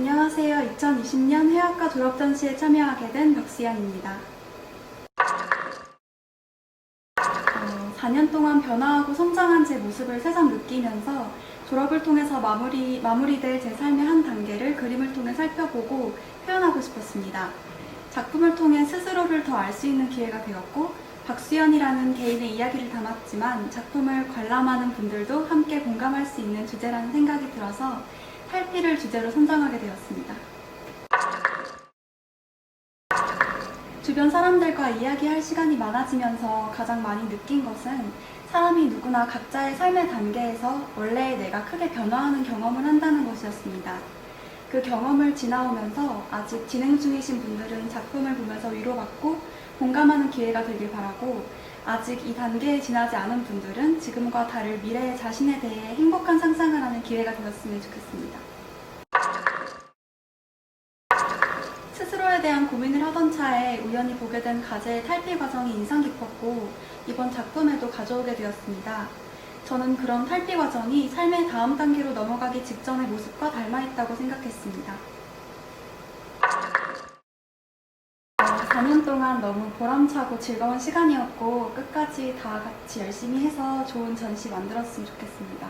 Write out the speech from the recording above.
안녕하세요. 2020년 해학과 졸업 전시에 참여하게 된 박수연입니다. 어, 4년 동안 변화하고 성장한 제 모습을 새삼 느끼면서 졸업을 통해서 마무리, 마무리될 제 삶의 한 단계를 그림을 통해 살펴보고 표현하고 싶었습니다. 작품을 통해 스스로를 더 알 수 있는 기회가 되었고, 박수연이라는 개인의 이야기를 담았지만 작품을 관람하는 분들도 함께 공감할 수 있는 주제라는 생각이 들어서 탈피를 주제로 선정하게 되었습니다. 주변 사람들과 이야기할 시간이 많아지면서 가장 많이 느낀 것은 사람이 누구나 각자의 삶의 단계에서 원래의 내가 크게 변화하는 경험을 한다는 것이었습니다. 그 경험을 지나오면서 아직 진행 중이신 분들은 작품을 보면서 위로받고 공감하는 기회가 되길 바라고 아직 이 단계에 지나지 않은 분들은 지금과 다를 미래의 자신에 대해 행복한 상상을 하는 기회가 되었으면 좋겠습니다. 스스로에 대한 고민을 하던 차에 우연히 보게 된 가제의 탈피 과정이 인상 깊었고 이번 작품에도 가져오게 되었습니다. 저는 그런 탈피 과정이 삶의 다음 단계로 넘어가기 직전의 모습과 닮아 있다고 생각했습니다. 4년 동안 너무 보람차고 즐거운 시간이었고 끝까지 다 같이 열심히 해서 좋은 전시 만들었으면 좋겠습니다.